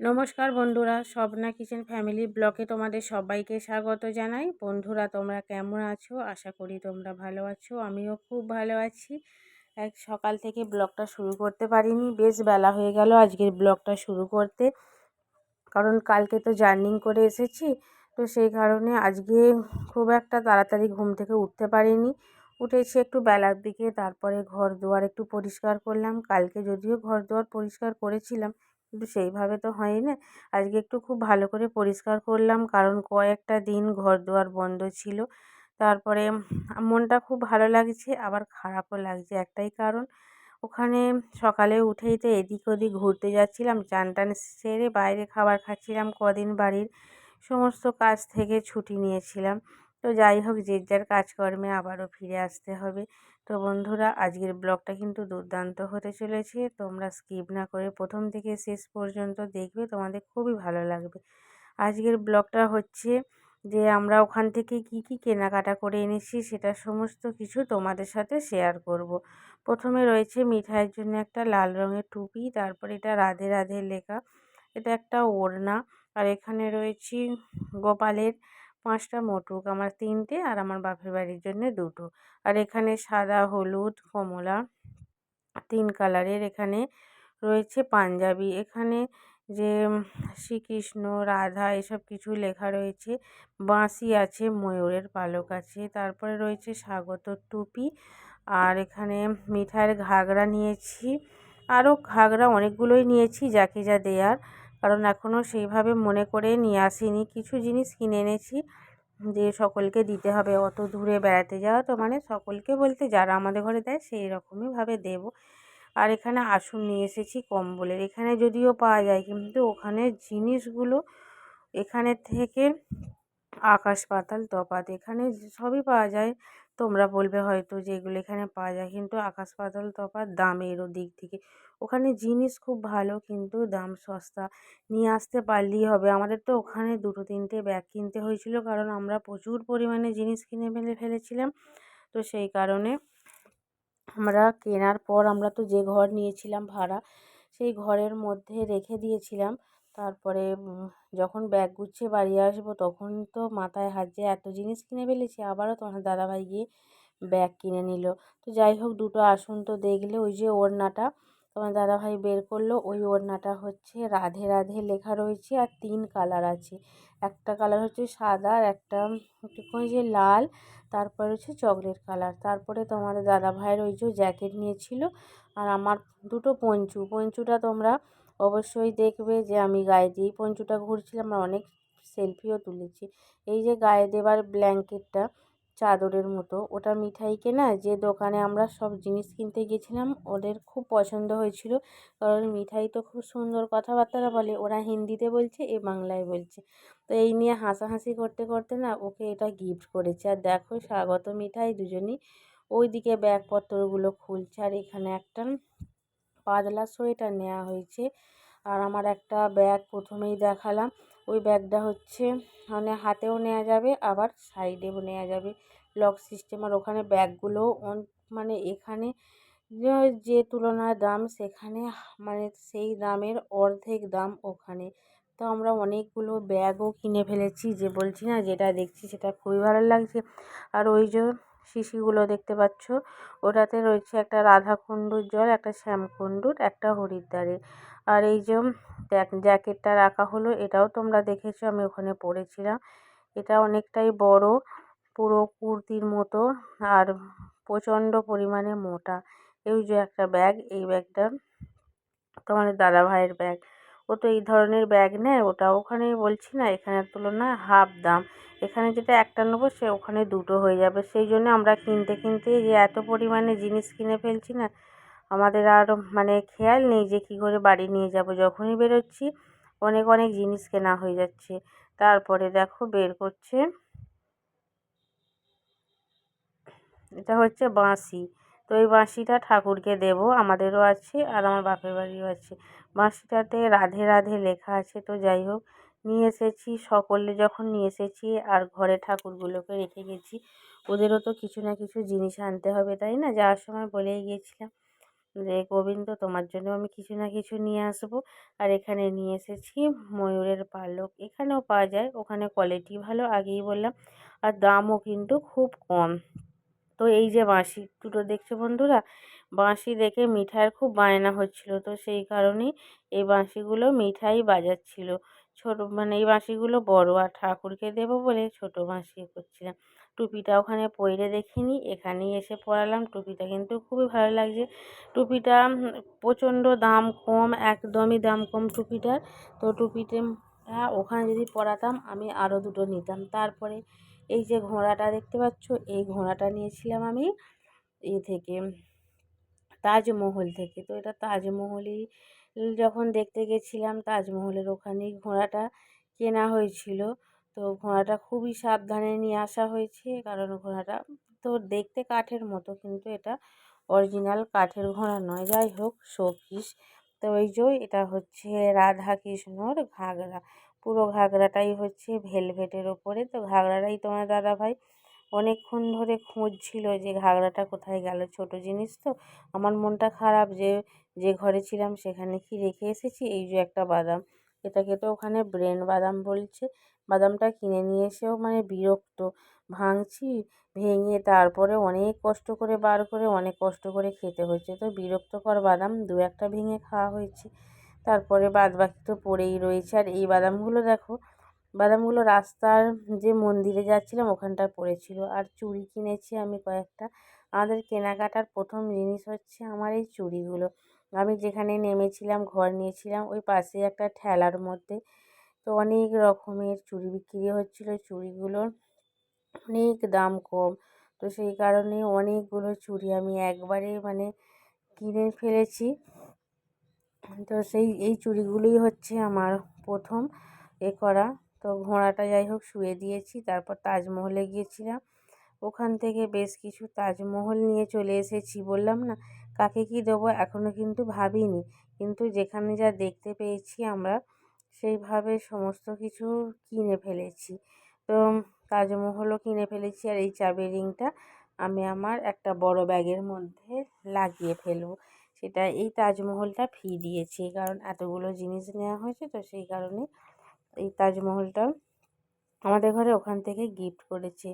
নমস্কার বন্ধুরা, Swapna kitchen family ব্লকে তোমাদের সবাইকে স্বাগত জানাই। বন্ধুরা, তোমরা কেমন আছো? আশা করি তোমরা ভালো আছো, আমিও খুব ভালো আছি। এক সকাল থেকে ব্লগটা শুরু করতে পারিনি, বেশ বেলা হয়ে গেল আজকের ব্লগটা শুরু করতে। কারণ কালকে তো জার্নিং করে এসেছি, তো সেই কারণে আজকে খুব একটা তাড়াতাড়ি ঘুম থেকে উঠতে পারিনি। উঠেছি একটু বেলার দিকে, তারপরে ঘর দুয়ার একটু পরিষ্কার করলাম। কালকে যদিও ঘর দুয়ার পরিষ্কার করেছিলাম কিন্তু সেইভাবে তো হয় না আজকে একটু খুব ভালো করে পরিষ্কার করলাম, কারণ কয়েকটা দিন ঘর দুয়ার বন্ধ ছিল। তারপরে মনটা খুব ভালো লাগছে, আবার খারাপও লাগছে একটাই কারণ, ওখানে সকালে উঠেই তো এদিক ওদিক ঘুরতে যাচ্ছিলাম, চান টান সেরে বাইরে খাবার খাচ্ছিলাম, কদিন বাড়ির সমস্ত কাজ থেকে ছুটি নিয়েছিলাম। তো যাই হোক, যে যার কাজকর্মে আবারও ফিরে আসতে হবে। তো বন্ধুরা, আজকের ব্লগটা কিন্তু দুর্দান্ত হতে চলেছে। তোমরা স্কিপ না করে প্রথম থেকে শেষ পর্যন্ত দেখবে, তোমাদের খুবই ভালো লাগবে। আজকের ব্লগটা হচ্ছে যে আমরা ওখান থেকে কি কি কেনাকাটা করে এনেছি, সেটা সমস্ত কিছু তোমাদের সাথে শেয়ার করব। প্রথমে রয়েছে মিঠাইয়ের জন্য একটা লাল রঙের টুপি, তারপর এটা রাধে রাধে লেখা। এটা একটা ওড়না, আর এখানে রয়েছে গোপালের পাঁচটা মোটুক আমার তিনটে আর আমার বাপের বাড়ির জন্য দুটো। আর এখানে সাদা, হলুদ, কমলা, তিন কালারের এখানে রয়েছে পাঞ্জাবি। এখানে যে শ্রীকৃষ্ণ, রাধা এসব কিছু লেখা রয়েছে। বাঁশি আছে, ময়ূরের পালক আছে। তারপরে রয়েছে স্বাগত টুপি। আর এখানে মিঠাইয়ের ঘাগরা নিয়েছি। আরও ঘাগরা অনেকগুলোই নিয়েছি, যাকে যা দেয়ার। কারণ এখনও সেইভাবে মনে করে নিয়ে আসিনি। কিছু জিনিস কিনে এনেছি যে সকলকে দিতে হবে। অত দূরে বেড়াতে যাওয়া তো মানে সকলকে বলতে যারা আমাদের ঘরে দেয় সেই রকমইভাবে দেবো। আর এখানে আসন নিয়ে এসেছি কম্বলের। এখানে যদিও পাওয়া যায় কিন্তু ওখানে জিনিসগুলো এখানে থেকে আকাশ পাতাল তফাৎ। এখানে সবই পাওয়া যায়। তোমরা বলবে হয়তো যে এগুলো এখানে পাওয়া যায়। কিন্তু আকাশ পাতাল তফাৎ দামেরও দিক থেকে। ওখানে জিনিস খুব ভালো, কিন্তু দাম সস্তা। নিয়ে আসতে পারলেই হবে। আমাদের তো ওখানে দুটো তিনটে ব্যাগ কিনতে হয়েছিল, কারণ আমরা প্রচুর পরিমাণে জিনিস কিনে ফেলে ফেলেছিলাম। তো সেই কারণে আমরা কেনার পর আমরা তো যে ঘর নিয়েছিলাম ভাড়া, সেই ঘরের মধ্যে রেখে দিয়েছিলাম। তারপরে যখন ব্যাগ গুছিয়ে বাড়ি আসব, তখন তো মাথায় হাত যে এত জিনিস কিনে ফেলেছি, আবারও তোমার দাদাভাই গিয়ে ব্যাগ কিনে নিল। তো যাই হোক, দুটো আসন তো দেখলে, ওই যে ওড়নাটা তোমার দাদাভাই বের করল, ওই ওড়নাটা হচ্ছে রাধে রাধে লেখা রয়েছে আর তিন কালার আছে। একটা কালার হচ্ছে সাদা আর একটা ওই যে লাল, তারপরে হচ্ছে চকলেট কালার। তারপরে তোমাদের দাদা ভাইয়ের ওই যে জ্যাকেট নিয়েছিল আর আমার দুটো পঞ্চু। পঞ্চুটা তোমরা অবশ্যই দেখবে যে আমি গায়ে দিয়েই পঞ্চুটা ঘুরছিলাম আর অনেক সেলফিও তুলেছি। এই যে গায়ে দেবার ব্ল্যাঙ্কেটটা চাদরের মতো, ওটা মিঠাইকে না যে দোকানে আমরা সব জিনিস কিনতে গেছিলাম, ওদের খুব পছন্দ হয়েছিল। কারণ মিঠাই তো খুব সুন্দর কথাবার্তারা বলে, ওরা হিন্দিতে বলছে, এ বাংলায় বলছে। তো এই নিয়ে হাসাহাসি করতে করতে না ওকে এটা গিফট করেছে। আর দেখো স্বাগত মিঠাই দুজনই। ওই দিকে ব্যাগপত্রগুলো খুলছে আর এখানে একটা পাতলা সোয়েটার নেওয়া হয়েছে। আর আমার একটা ব্যাগ প্রথমেই দেখালাম। ওই ব্যাগটা হচ্ছে মানে হাতেও নেওয়া যাবে, আবার সাইডেও নেওয়া যাবে। লক সিস্টেম আর ওখানে ব্যাগগুলো মানে এখানে যে তুলনায় দাম সেখানে মানে সেই দামের অর্ধেক দাম ওখানে। তো আমরা অনেকগুলো ব্যাগও কিনে ফেলেছি, যে বলছি না যেটা দেখছি সেটা খুবই ভালো লাগছে। আর ওই যে শিশিগুলো দেখতে পাচ্ছ। ওটাতে রয়েছে একটা রাধাকুণ্ডুর জল, একটা শ্যামকুণ্ডুর, একটা হরিদ্বারের। আর এই যে জ্যাকেটটা রাখা হলো, এটাও তোমরা দেখেছ, আমি ওখানে পরেছিলাম। এটা অনেকটাই বড়, পুরো কুর্তির মতো, আর প্রচণ্ড পরিমাণে মোটা। এই যে একটা ব্যাগ, এই ব্যাগটা তোমাদের দাদা ভাইয়ের ব্যাগ। ও তো এই ধরনের ব্যাগ নেয়, ওটা ওখানে বলছি না এখানের তুলনায় হাফ দাম। এখানে যেটা একটা নেব, সে ওখানে দুটো হয়ে যাবে। সেই জন্য আমরা কিনতে কিনতে যে এত পরিমাণে জিনিস কিনে ফেলছি না, আমাদের আর মানে খেয়াল নেই যে কী করে বাড়ি নিয়ে যাব। যখনই বেরোচ্ছি, অনেক অনেক জিনিস কেনা হয়ে যাচ্ছে। তারপরে দেখো বের করছে, এটা হচ্ছে বাঁশি। তো এই বাঁশিটা ঠাকুরকে দেব, আমাদেরও আছে আর আমার বাপের বাড়িও আছে। বাঁশিটাতে রাধে রাধে লেখা আছে, তো যাই হোক, নিয়ে এসেছি। সকলে যখন নিয়ে এসেছি আর ঘরে ঠাকুরগুলোকে রেখে গেছি, ওদেরও তো কিছু না কিছু জিনিস আনতে হবে, তাই না? যাওয়ার সময় বলেই গিয়েছিলাম যে, গোবিন্দ, তোমার জন্য আমি কিছু না কিছু নিয়ে আসব। আর এখানে নিয়ে এসেছি ময়ূরের পালক। এখানেও পাওয়া যায়, ওখানে কোয়ালিটি ভালো, আগেই বললাম। আর দামও কিন্তু খুব কম। তো এই যে বাঁশি দুটো দেখছ বন্ধুরা? বাঁশি দেখে মিঠাইয়ের খুব বায়না হচ্ছিল। তো সেই কারণেই এই বাঁশিগুলো মিঠাই বাজাচ্ছিল। ছোট মানে এই বাঁশিগুলো বড় আর ঠাকুরকে দেবো বলে ছোট বাঁশি করছিলাম। টুপিটা ওখানে পরে দেখিনি, এখানেই এসে পরালাম টুপিটা কিন্তু খুবই ভালো লাগছে। টুপিটা প্রচণ্ড দাম কম, একদমই দাম কম টুপিটার। তো টুপিতে ওখানে যদি পরাতাম আমি আরও দুটো নিতাম। তারপরে এই যে ঘোড়াটা দেখতে পাচ্ছ, এই ঘোড়াটা নিয়েছিলাম আমি এ থেকে। তাজমহল থেকে। তো এটা তাজমহলই যখন দেখতে গেছিলাম তাজমহলের ওখানেই ঘোড়াটা কেনা হয়েছিল। তো ঘোড়াটা খুবই সাবধানে নিয়ে আসা হয়েছে, কারণ ঘোড়াটা তো দেখতে কাঠের মতো, কিন্তু এটা অরিজিনাল কাঠের ঘোড়া নয়। যাই হোক, শোপিস। তো ওই যে এটা হচ্ছে রাধা কৃষ্ণর ঘাগরা। পুরো ঘাগরাটাই হচ্ছে ভেলভেটের ওপরে। তো ঘাগরাটাই তোমার দাদাভাই অনেকক্ষণ ধরে খুঁজছিল যে ঘাগরাটা কোথায় গেল। ছোট জিনিস তো। আমার মনটা খারাপ যে যে ঘরে ছিলাম সেখানে কি রেখে এসেছি? এই যে একটা বাদাম। এটাকে তো ওখানে ব্রেন বাদাম বলছে। বাদামটা কিনে নিয়ে এসেও মানে বিরক্ত। ভাঙছি, ভেঙে তারপরে অনেক কষ্ট করে বার করে, অনেক কষ্ট করে খেতে হচ্ছে তো বিরক্তকর বাদাম দু একটা ভেঙে খাওয়া হয়েছে। তারপরে বাদ বাকি তো পড়েই রয়েছে। আর এই বাদামগুলো দেখো বাদামগুলো রাস্তার যে মন্দিরে যাচ্ছিলাম ওখানটায় পড়েছিল। আর চুড়ি কিনেছি আমি কয়েকটা। আমাদের কেনাকাটার প্রথম জিনিস হচ্ছে আমার এই চুড়িগুলো। আমি যেখানে নেমেছিলাম, ঘর নিয়েছিলাম, ওই পাশে একটা ঠেলার মধ্যে। তো অনেক রকমের চুড়ি বিক্রি হচ্ছিল। চুড়িগুলোর অনেক দাম কম। তো সেই কারণে অনেকগুলো চুড়ি আমি একবারে মানে কিনে ফেলেছি। তো সেই, এই চুড়িগুলোই হচ্ছে আমার প্রথম এ করা। তো ঘোড়াটা যাই হোক শুয়ে দিয়েছি। তারপর তাজমহলে গিয়েছিলাম। ওখান থেকে বেশ কিছু তাজমহল নিয়ে চলে এসেছি বললাম না, কাকে কি দেবো এখনও কিন্তু ভাবিনি। কিন্তু যেখানে যা দেখতে পেয়েছি আমরা, সেইভাবে সমস্ত কিছু কিনে ফেলেছি। তো তাজমহলও কিনে ফেলেছি আর এই চাবি রিংটা আমি আমার একটা বড় ব্যাগের মধ্যে লাগিয়ে ফেলব। সেটা এই তাজমহলটা ফি দিয়েছি, কারণ এতগুলো জিনিস নেওয়া হয়েছে তো সেই কারণে এই তাজমহলটা আমাদের ঘরে ওখান থেকে গিফট করেছে।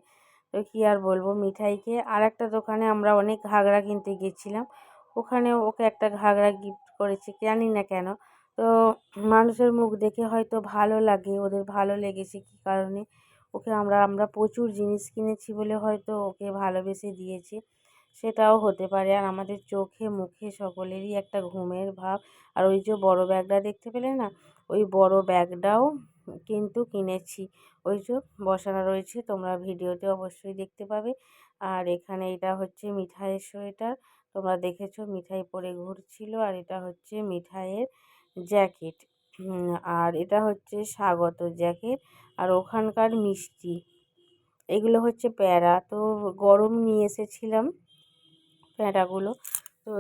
তো কী আর বলব, মিঠাইকে আর একটা দোকানে আমরা অনেক ঘাগরা কিনতে গিয়েছিলাম ওখানেও ওকে একটা ঘাগরা গিফট করেছে, জানি না কেন। তো মানুষের মুখ দেখে হয়তো ভালো লাগে, ওদের ভালো লেগেছে কী কারণে? ওকে আমরা আমরা প্রচুর জিনিস কিনেছি বলে হয়তো ওকে ভালোবেসে দিয়েছে। সেটাও হতে পারে। আর আমাদের চোখে, মুখে সকলেরই একটা ঘুমের ভাব। আর ওই যে বড় ব্যাগটা দেখতে পেলে না? ওই বড় ব্যাগটাও কিন্তু কিনেছি। ওই যে বসানো রয়েছে, তোমরা ভিডিওতে অবশ্যই দেখতে পাবে। আর এখানে এটা হচ্ছে মিঠাইয়ের সোয়েটার। তোমরা দেখেছ মিঠাই পরে ঘুরছিল, আর এটা হচ্ছে মিঠাইয়ের জ্যাকেট। আর এটা হচ্ছে স্বাগত জ্যাকেট, আর ওখানকার মিষ্টি। এগুলো হচ্ছে প্যারা। তো গরম নিয়ে এসেছিলাম প্যাঁড়াগুলো তো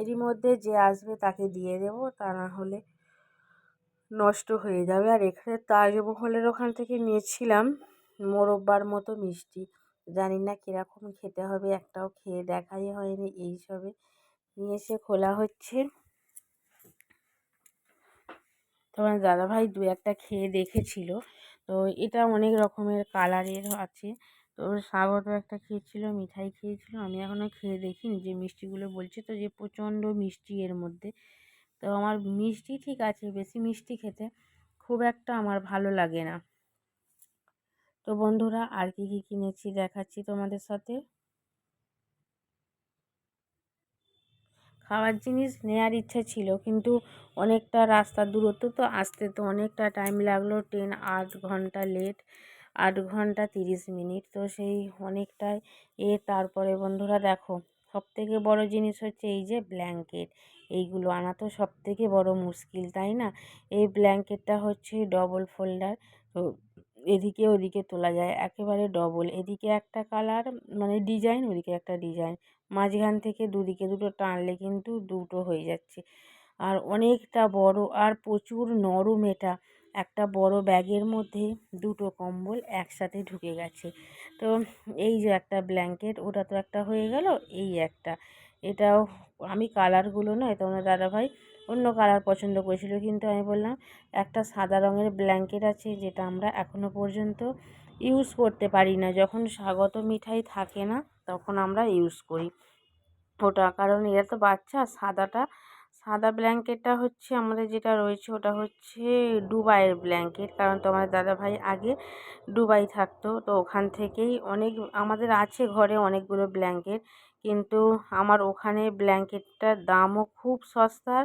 এরই মধ্যে যে আসবে তাকে দিয়ে দেবো, তা না হলে নষ্ট হয়ে যাবে। আর এখানে তাজমহলের ওখান থেকে নিয়েছিলাম মোরব্বার মতো মিষ্টি। জানি না কীরকম খেতে হবে, একটাও খেয়ে দেখাই হয়নি এই সবে নিয়ে এসে খোলা হচ্ছে। তোমার দাদাভাই দু একটা খেয়ে দেখেছিল। তো এটা অনেক রকমের কালারের আছে। তো স্বাগত একটা খেয়েছিল, মিঠাই খেয়েছিল। আমি এখনও খেয়ে দেখিনি যে মিষ্টিগুলো বলছে। তো যে প্রচণ্ড মিষ্টি এর মধ্যে। তো আমার মিষ্টি ঠিক আছে, বেশি মিষ্টি খেতে খুব একটা আমার ভালো লাগে না। তো বন্ধুরা, আর কী কী কিনেছি দেখাচ্ছি তোমাদের সাথে? খাওয়ার জিনিস নেওয়ার ইচ্ছা ছিল, কিন্তু অনেকটা রাস্তার দূরত্ব তো আসতে তো অনেকটা টাইম লাগল ট্রেন আট ঘণ্টা লেট আট ঘণ্টা তিরিশ মিনিট তো সেই অনেকটাই এ, তারপরে বন্ধুরা দেখো সব থেকে বড় জিনিস হচ্ছে এই যে ব্ল্যাঙ্কেট। এইগুলো আনা তো সব থেকে বড় মুশকিল, তাই না? এই ব্ল্যাঙ্কেটটা হচ্ছে ডবল ফোল্ডার এদিকে ওদিকে তোলা যায়, একেবারে ডবল। এদিকে একটা কালার মানে ডিজাইন, ওদিকে একটা ডিজাইন। মাঝখান থেকে দুদিকে দুটো টানলে কিন্তু দুটো হয়ে যাচ্ছে। আর অনেকটা বড় আর প্রচুর নরম এটা। একটা বড় ব্যাগের মধ্যে দুটো কম্বল একসাথে ঢুকে গেছে। তো এই যে একটা ব্ল্যাঙ্কেট ওটা তো একটা হয়ে গেল, এই একটা। এটাও আমি কালারগুলো নয় তোমার দাদাভাই অন্য কালার পছন্দ করেছিল, কিন্তু আমি বললাম, একটা সাদা রঙের ব্ল্যাঙ্কেট আছে, যেটা আমরা এখনও পর্যন্ত ইউজ করতে পারি না। যখন স্বাগত মিঠাই থাকে না, তখন আমরা ইউজ করি। ওটা, কারণ এরা তো বাচ্চা, সাদাটা সাদা ব্ল্যাঙ্কেটটা হচ্ছে আমাদের যেটা রয়েছে ওটা হচ্ছে দুবাইয়ের ব্ল্যাঙ্কেট। কারণ তো তোমার দাদাভাই আগে দুবাই থাকতো, তো ওখান থেকেই অনেক আমাদের আছে ঘরে অনেকগুলো ব্ল্যাঙ্কেট, কিন্তু আমার ওখানে ব্ল্যাঙ্কেটটার দামও খুব সস্তার।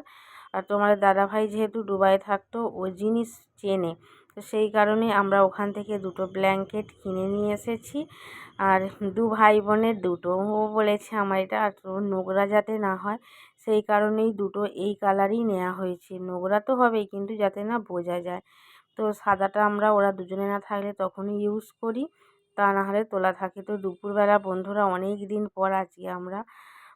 আর তোমার দাদাভাই যেহেতু দুবাইয়ে থাকতো ও জিনিস চেনে। তো সেই কারণে আমরা ওখান থেকে দুটো ব্ল্যাঙ্কেট কিনে নিয়ে এসেছি। আর দু ভাই বোনের দুটো। ও বলেছে আমার এটা আর নোংরা যাতে না হয়, সেই কারণেই দুটো এই কালারই নেওয়া হয়েছে। নোংরা তো হবেই, কিন্তু যাতে না বোঝা যায়। তো সাদাটা আমরা, ওরা দুজনে না থাকলে তখনই ইউজ করি। তা না হলে তোলা থাকে। তো দুপুরবেলা বন্ধুরা অনেক দিন পর আজকে আমরা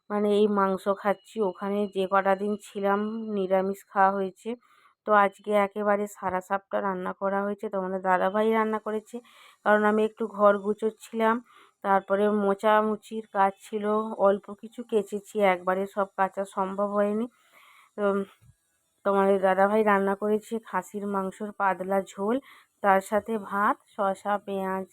মানে এই মাংস খাচ্ছি। ওখানে যে কটা দিন ছিলাম, নিরামিষ খাওয়া হয়েছে। তো আজকে একেবারে সারা সাপটা রান্না করা হয়েছে। তোমাদের দাদাভাই রান্না করেছে। কারণ আমি একটু ঘর গুছোচ্ছিলাম। তারপরে মোচামুচির কাজ ছিল। অল্প কিছু কেচেছি। একবারে সব কাচা সম্ভব হয়নি। তো তোমাদের দাদাভাই রান্না করেছে খাসির মাংসর পাতলা ঝোল, তার সাথে ভাত, শসা, পেঁয়াজ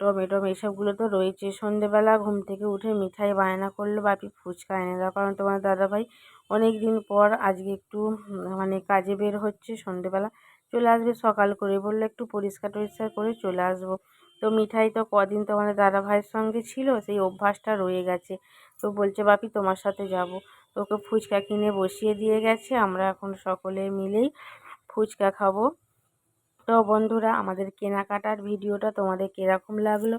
টমেটো এসবগুলো তো রয়েছে। সন্ধেবেলা ঘুম থেকে উঠে মিঠাই বায়না করল, বাপি ফুচকা এনে দাও। কারণ তোমার দাদাভাই অনেক দিন পর আজকে একটু মানে কাজে বের হচ্ছে সন্ধেবেলা। চলে আসবে সকাল করে বলল, একটু পরিষ্কার টরিষ্কার করে চলে আসব। তো মিঠাই তো কদিন তোমাদের দাদা ভাইয়ের সঙ্গে ছিল, সেই অভ্যাসটা রয়ে গেছে। তো বলছে, বাপি, তোমার সাথে যাব। তো ওকে ফুচকা কিনে বসিয়ে দিয়ে গেছে। আমরা এখন সকলে মিলেই ফুচকা খাব। তো বন্ধুরা, আমাদের কেনাকাটার ভিডিওটা তোমাদের কীরকম লাগল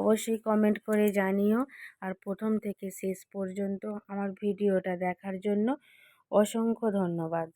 অবশ্যই কমেন্ট করে জানিও। আর প্রথম থেকে শেষ পর্যন্ত আমার ভিডিওটা দেখার জন্য অসংখ্য ধন্যবাদ।